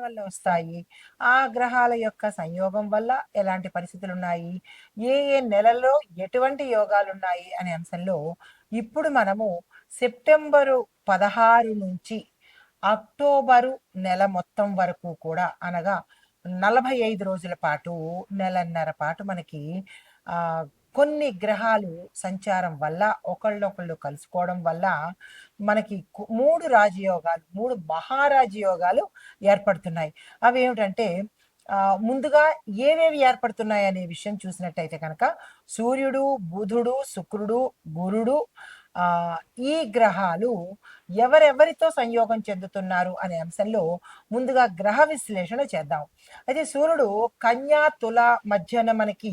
వల్ల వస్తాయి. ఆ గ్రహాల యొక్క సంయోగం వల్ల ఎలాంటి పరిస్థితులు ఉన్నాయి ఏ ఏ నెలలో ఎటువంటి యోగాలు ఉన్నాయి అనే అంశంలో ఇప్పుడు మనము సెప్టెంబరు పదహారు నుంచి అక్టోబరు నెల మొత్తం వరకు కూడా అనగా నలభై ఐదు రోజుల పాటు నెలన్నర పాటు మనకి ఆ కొన్ని గ్రహాలు సంచారం వల్ల ఒకళ్ళొకళ్ళు కలుసుకోవడం వల్ల మనకి మూడు రాజయోగాలు మూడు మహారాజయోగాలు ఏర్పడుతున్నాయి. అవి ఏమిటంటే ముందుగా ఏవేవి ఏర్పడుతున్నాయి అనే విషయం చూసినట్టయితే కనుక సూర్యుడు బుధుడు శుక్రుడు గురుడు ఈ గ్రహాలు ఎవరెవరితో సంయోగం చెందుతున్నారు అనే అంశంలో ముందుగా గ్రహ విశ్లేషణ చేద్దాం. అయితే సూర్యుడు కన్యా తుల మధ్యన మనకి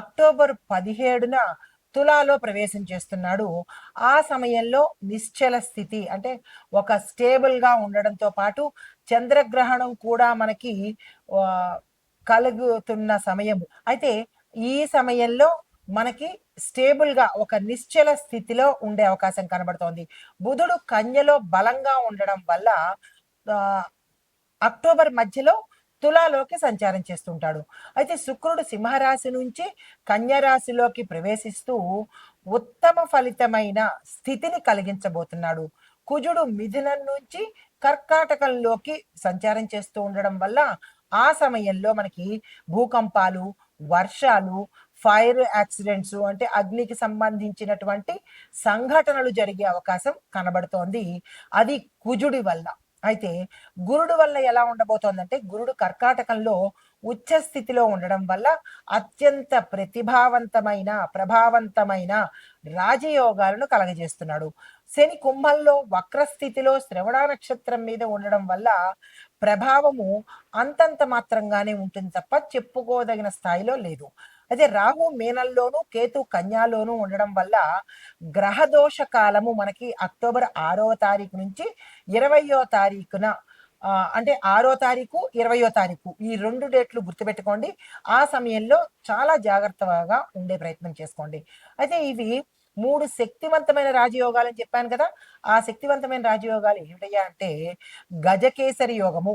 అక్టోబర్ పదిహేడున తులాలో ప్రవేశం చేస్తున్నాడు. ఆ సమయంలో నిశ్చల స్థితి అంటే ఒక స్టేబుల్గా ఉండడంతో పాటు చంద్రగ్రహణం కూడా మనకి కలుగుతున్న సమయం అయితే ఈ సమయంలో మనకి స్టేబుల్గా ఒక నిశ్చల స్థితిలో ఉండే అవకాశం కనబడుతోంది. బుధుడు కన్యలో బలంగా ఉండడం వల్ల అక్టోబర్ మధ్యలో తులాలోకి సంచారం చేస్తుంటాడు. అయితే శుక్రుడు సింహరాశి నుంచి కన్యరాశిలోకి ప్రవేశిస్తూ ఉత్తమ ఫలితమైన స్థితిని కలిగించబోతున్నాడు. కుజుడు మిథునం నుంచి కర్కాటకంలోకి సంచారం చేస్తూ ఉండడం వల్ల ఆ సమయంలో మనకి భూకంపాలు వర్షాలు ఫైర్ యాక్సిడెంట్స్ అంటే అగ్నికి సంబంధించినటువంటి సంఘటనలు జరిగే అవకాశం కనబడుతోంది. అది కుజుడి వల్ల. అయితే గురుడు వల్ల ఎలా ఉండబోతోందంటే గురుడు కర్కాటకంలో ఉచ్చ స్థితిలో ఉండడం వల్ల అత్యంత ప్రతిభావంతమైన ప్రభావవంతమైన రాజయోగాలను కలగజేస్తున్నాడు. శని కుంభంలో వక్రస్థితిలో శ్రవణ నక్షత్రం మీద ఉండడం వల్ల ప్రభావము అంతంత మాత్రంగానే ఉంటుంది తప్ప చెప్పుకోదగిన స్థాయిలో లేదు. అయితే రాహు మీనంలోను కేతు కన్యాలోను ఉండడం వల్ల గ్రహదోష కాలము మనకి అక్టోబర్ ఆరవ తారీఖు నుంచి ఇరవయో తారీఖున అంటే ఆరో తారీఖు ఇరవయో తారీఖు ఈ రెండు డేట్లు గుర్తుపెట్టుకోండి. ఆ సమయంలో చాలా జాగ్రత్తగా ఉండే ప్రయత్నం చేసుకోండి. అయితే ఇవి మూడు శక్తివంతమైన రాజయోగాలు అని చెప్పాను కదా. ఆ శక్తివంతమైన రాజయోగాలు ఏమిటయ్యా అంటే గజకేసరి యోగము.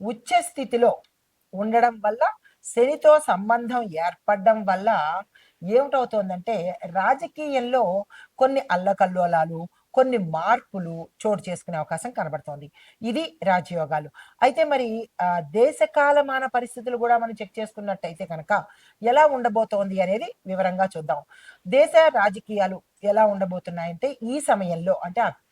ఉచ్చ స్థితిలో ఉండడం వల్ల శనితో సంబంధం ఏర్పడడం వల్ల ఏమిటవుతోందంటే రాజకీయంలో కొన్ని అల్లకల్లోలాలు కొన్ని మార్పులు చోటు చేసుకునే అవకాశం కనబడుతోంది. ఇది రాజయోగాలు. అయితే మరి ఆ, దేశ కాలమాన పరిస్థితులు కూడా మనం చెక్ చేసుకున్నట్టయితే కనుక ఎలా ఉండబోతోంది అనేది వివరంగా చూద్దాం. దేశ రాజకీయాలు ఎలా ఉండబోతున్నాయంటే ఈ సమయంలో అంటే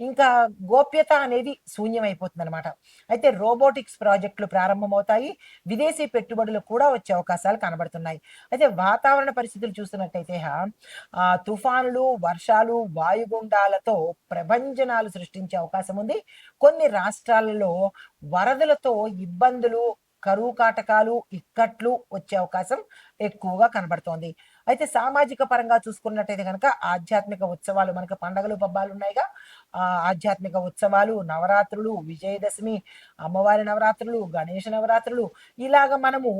ఇంకా గోప్యత అనేది శూన్యమైపోతుంది అనమాట అయితే రోబోటిక్స్ ప్రాజెక్టులు ప్రారంభమవుతాయి. విదేశీ పెట్టుబడులు కూడా వచ్చే అవకాశాలు కనబడుతున్నాయి. అయితే వాతావరణ పరిస్థితులు చూసినట్టయితే ఆ, తుఫానులు వర్షాలు వాయుగుండాలతో ప్రభంజనాలు సృష్టించే అవకాశం ఉంది. కొన్ని రాష్ట్రాలలో వరదలతో ఇబ్బందులు కరువు కాటకాలు ఇక్కట్లు వచ్చే అవకాశం ఎక్కువగా కనబడుతోంది. అయితే సామాజిక పరంగా చూసుకున్నట్టయితే కనుక ఆధ్యాత్మిక ఉత్సవాలు మనకు పండగలు పబ్బాలు ఉన్నాయిగా. ఆధ్యాత్మిక ఉత్సవాలు నవరాత్రులు విజయదశమి అమ్మవారి నవరాత్రులు గణేష నవరాత్రులు ఇలాగ మనము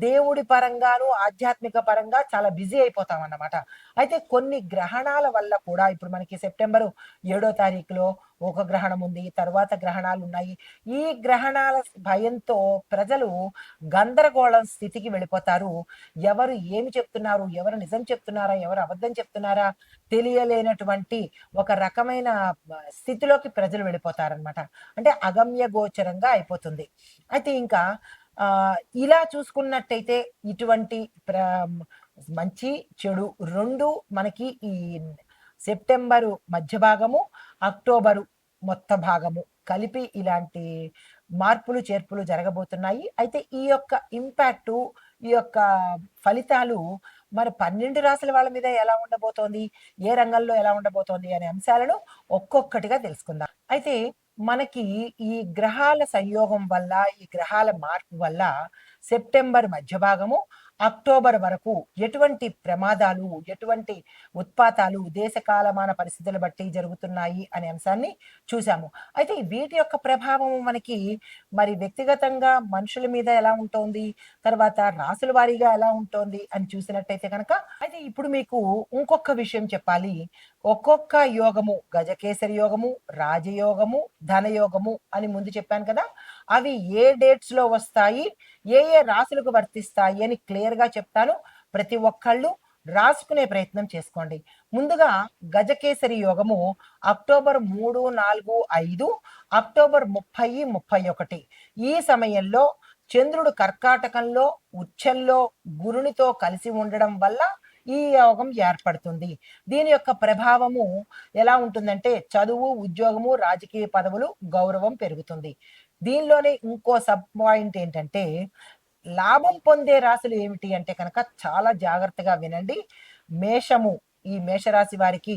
దేవుడి పరంగాను ఆధ్యాత్మిక పరంగా చాలా బిజీ అయిపోతాం అన్నమాట అయితే కొన్ని గ్రహణాల వల్ల కూడా ఇప్పుడు మనకి సెప్టెంబరు ఏడో తారీఖులో ఒక గ్రహణం ఉంది తర్వాత గ్రహణాలు ఉన్నాయి. ఈ గ్రహణాల భయంతో ప్రజలు గందరగోళం స్థితికి వెళ్ళిపోతారు. ఎవరు ఏమి చెప్తున్నారు ఎవరు నిజం చెప్తున్నారా ఎవరు అబద్ధం చెప్తున్నారా తెలియలేనటువంటి ఒక రకమైన స్థితిలోకి ప్రజలు వెళ్ళిపోతారనమాట అంటే అగమ్య గోచరంగా అయిపోతుంది. అయితే ఇంకా ఇలా చూసుకున్నట్టయితే ఇటువంటి ప్ర మంచి చెడు రెండు మనకి ఈ సెప్టెంబరు మధ్య భాగము అక్టోబరు మొత్త భాగము కలిపి ఇలాంటి మార్పులు చేర్పులు జరగబోతున్నాయి. అయితే ఈ యొక్క ఇంపాక్టు ఈ యొక్క ఫలితాలు మరి పన్నెండు రాసుల వాళ్ళ మీద ఎలా ఉండబోతోంది? ఏ రంగంలో ఎలా ఉండబోతోంది అనే అంశాలను ఒక్కొక్కటిగా తెలుసుకుందాం. అయితే మనకి ఈ గ్రహాల సంయోగం వల్ల ఈ గ్రహాల మార్పు వల్ల సెప్టెంబర్ మధ్య భాగము అక్టోబర్ వరకు ఎటువంటి ప్రమాదాలు ఎటువంటి ఉత్పాతాలు దేశ కాలమాన పరిస్థితులు బట్టి జరుగుతున్నాయి అనే అంశాన్ని చూసాము అయితే వీటి యొక్క ప్రభావం మనకి మరి వ్యక్తిగతంగా మనుషుల మీద ఎలా ఉంటుంది? తర్వాత రాసుల వారీగా ఎలా ఉంటుంది? అని చూసినట్టయితే కనుక అయితే ఇప్పుడు మీకు ఇంకొక విషయం చెప్పాలి. ఒక్కొక్క యోగము గజకేసరి యోగము రాజయోగము ధనయోగము అని ముందు చెప్పాను కదా. అవి ఏ డేట్స్లో వస్తాయి ఏ ఏ రాసులకు వర్తిస్తాయి అని క్లియర్గా చెప్తాను. ప్రతి ఒక్కళ్ళు రాసుకునే ప్రయత్నం చేసుకోండి. ముందుగా గజకేసరి యోగము అక్టోబర్ మూడు నాలుగు ఐదు అక్టోబర్ ముప్పై ముప్పై ఒకటి. ఈ సమయంలో చంద్రుడు కర్కాటకంలో ఉచ్చల్లో గురునితో కలిసి ఉండడం వల్ల ఈ యోగం ఏర్పడుతుంది. దీని యొక్క ప్రభావము ఎలా ఉంటుందంటే చదువు ఉద్యోగము రాజకీయ పదవులు గౌరవం పెరుగుతుంది. దీనిలోనే ఇంకో సబ్ పాయింట్ ఏంటంటే లాభం పొందే రాశులు ఏమిటి అంటే కనుక చాలా జాగ్రత్తగా వినండి. మేషము ఈ మేషరాశి వారికి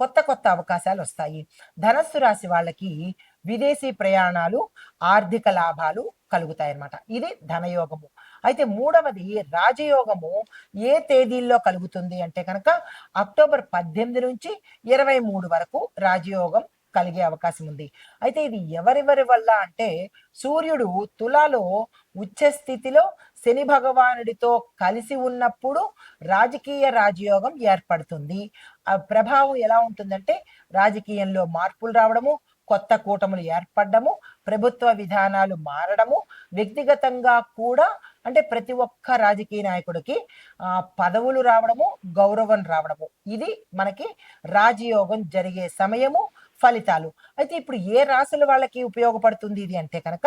కొత్త కొత్త అవకాశాలు వస్తాయి. ధనస్సు రాశి వాళ్ళకి విదేశీ ప్రయాణాలు ఆర్థిక లాభాలు కలుగుతాయి అన్నమాట ఇది ధనయోగము. అయితే మూడవది రాజయోగము. ఏ తేదీల్లో కలుగుతుంది అంటే కనుక అక్టోబర్ పద్దెనిమిది నుంచి ఇరవై మూడు వరకు రాజయోగం కలిగే అవకాశం ఉంది. అయితే ఇది ఎవరెవరి వల్ల అంటే సూర్యుడు తులాలో ఉచ్చ స్థితిలో శని భగవానుడితో కలిసి ఉన్నప్పుడు రాజకీయ రాజయోగం ఏర్పడుతుంది. ఆ ప్రభావం ఎలా ఉంటుందంటే రాజకీయంలో మార్పులు రావడము కొత్త కూటములు ఏర్పడము ప్రభుత్వ విధానాలు మారడము వ్యక్తిగతంగా కూడా అంటే ప్రతి ఒక్క రాజకీయ నాయకుడికి ఆ పదవులు రావడము గౌరవం రావడము. ఇది మనకి రాజయోగం జరిగే సమయము ఫలితాలు. అయితే ఇప్పుడు ఏ రాశుల వాళ్ళకి ఉపయోగపడుతుంది ఇది అంటే కనుక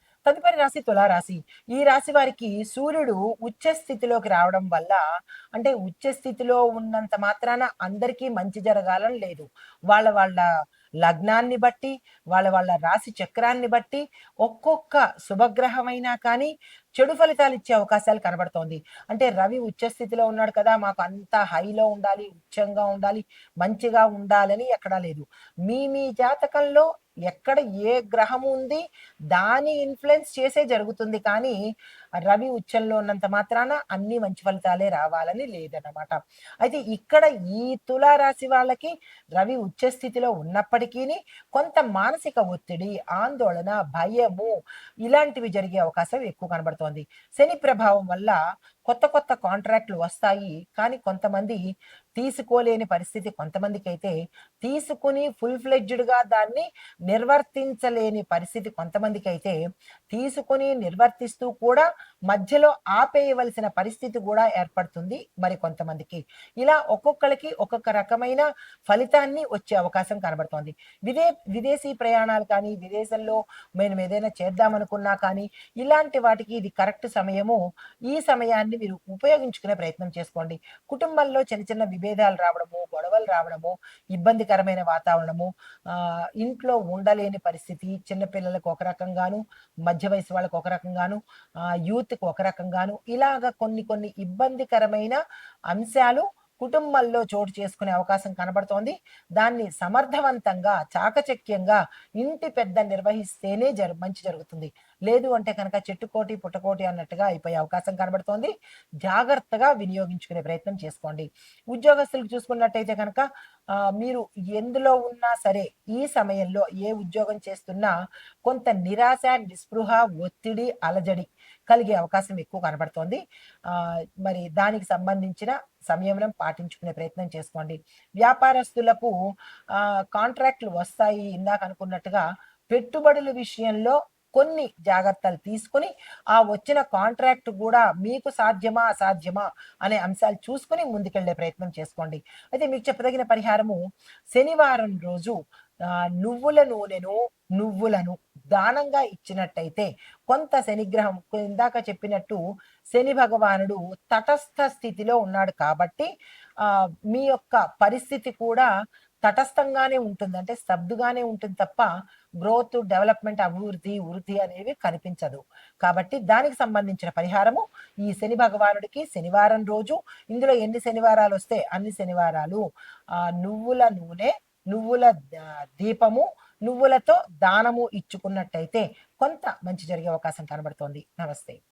తదుపరి రాశి తులారాశి. ఈ రాశి వారికి సూర్యుడు ఉచ్చ స్థితిలోకి రావడం వల్ల అంటే ఉచ్చ స్థితిలో ఉన్నంత మాత్రాన అందరికీ మంచి జరగాలని లేదు. వాళ్ళ వాళ్ళ లగ్నాన్ని బట్టి వాళ్ళ వాళ్ళ రాశి చక్రాన్ని బట్టి ఒక్కొక్క శుభగ్రహమైనా కానీ చెడు ఫలితాలు ఇచ్చే అవకాశాలు కనబడుతోంది. అంటే రవి ఉచ్చ స్థితిలో ఉన్నాడు కదా మాకు అంత హైలో ఉండాలి ఉచ్చంగా ఉండాలి మంచిగా ఉండాలని ఎక్కడా లేదు. మీ మీ జాతకంలో ఎక్కడ ఏ గ్రహం ఉంది దాని ఇన్ఫ్లుయెన్స్ చేసే జరుగుతుంది. కానీ రవి ఉచ్చంలో ఉన్నంత మాత్రాన అన్ని మంచి ఫలితాలే రావాలని లేదన్నమాట. అయితే ఇక్కడ ఈ తులారాశి వాళ్ళకి రవి ఉచ్చ స్థితిలో ఉన్నప్పటికీ కొంత మానసిక ఒత్తిడి ఆందోళన భయము ఇలాంటివి జరిగే అవకాశం ఎక్కువ కనబడుతోంది. శని ప్రభావం వల్ల కొత్త కొత్త కాంట్రాక్ట్లు వస్తాయి. కానీ కొంతమంది తీసుకోలేని పరిస్థితి కొంతమందికి అయితే తీసుకుని ఫుల్ ఫ్లెడ్జ్డ్గా దాన్ని నిర్వర్తించలేని పరిస్థితి కొంతమందికి అయితే తీసుకుని నిర్వర్తిస్తూ కూడా మధ్యలో ఆపేయవలసిన పరిస్థితి కూడా ఏర్పడుతుంది మరి కొంతమందికి. ఇలా ఒక్కొక్కరికి ఒక్కొక్క రకమైన ఫలితాన్ని వచ్చే అవకాశం కనబడుతోంది. విదే విదేశీ ప్రయాణాలు కానీ విదేశంలో మేము ఏదైనా చేద్దామనుకున్నా కానీ ఇలాంటి వాటికి ఇది కరెక్ట్ సమయము. ఈ సమయాన్ని మీరు ఉపయోగించుకునే ప్రయత్నం చేసుకోండి. కుటుంబంలో చిన్న చిన్న విభేదాలు రావడము గొడవలు రావడము ఇబ్బందికరమైన వాతావరణము ఆ ఇంట్లో ఉండలేని పరిస్థితి చిన్నపిల్లలకు ఒక రకంగాను మధ్య వయసు వాళ్ళకు ఒక రకంగాను యూత్కి ఒక రకంగాను ఇలాగ కొన్ని కొన్ని ఇబ్బందికరమైన అంశాలు కుటుంబంలో చోటు చేసుకునే అవకాశం కనబడుతోంది. దాన్ని సమర్థవంతంగా చాకచక్యంగా ఇంటి పెద్ద నిర్వహిస్తేనే జరు మంచి జరుగుతుంది. లేదు అంటే కనుక చెట్టుకోటి పుట్టకోటి అన్నట్టుగా అయిపోయే అవకాశం కనబడుతోంది. జాగ్రత్తగా వినియోగించుకునే ప్రయత్నం చేసుకోండి. ఉద్యోగస్తులకు చూసుకున్నట్టయితే కనుక మీరు ఎందులో ఉన్నా సరే ఈ సమయంలో ఏ ఉద్యోగం చేస్తున్నా కొంత నిరాశ నిస్పృహ ఒత్తిడి అలజడి కలిగే అవకాశం ఎక్కువ కనబడుతోంది. మరి దానికి సంబంధించిన సంయమనం పాటించుకునే ప్రయత్నం చేసుకోండి. వ్యాపారస్తులకు కాంట్రాక్ట్లు వస్తాయి ఇందాక అనుకున్నట్టుగా పెట్టుబడుల విషయంలో కొన్ని జాగ్రత్తలు తీసుకుని ఆ వచ్చిన కాంట్రాక్ట్ కూడా మీకు సాధ్యమా అసాధ్యమా అనే అంశాలు చూసుకుని ముందుకెళ్ళే ప్రయత్నం చేసుకోండి. అయితే మీకు చెప్పదగిన పరిహారము శనివారం రోజు నువ్వుల నూనెను నువ్వులను దానంగా ఇచ్చినట్టయితే కొంత శనిగ్రహం ఇందాక చెప్పినట్టు శని భగవానుడు తటస్థ స్థితిలో ఉన్నాడు కాబట్టి ఆ మీ యొక్క పరిస్థితి కూడా తటస్థంగానే ఉంటుంది. అంటే స్తబ్దుగానే ఉంటుంది తప్ప గ్రోత్ డెవలప్మెంట్ అభివృద్ధి వృద్ధి అనేవి కనిపించదు. కాబట్టి దానికి సంబంధించిన పరిహారము ఈ శని భగవానుడికి శనివారం రోజు. ఇందులో ఎన్ని శనివారాలు వస్తే అన్ని శనివారాలు. ఆ నువ్వుల నూనె నువ్వుల దీపము నువ్వులతో దానము ఇచ్చుకున్నట్టయితే కొంత మంచి జరిగే అవకాశం కనబడుతోంది. నమస్తే.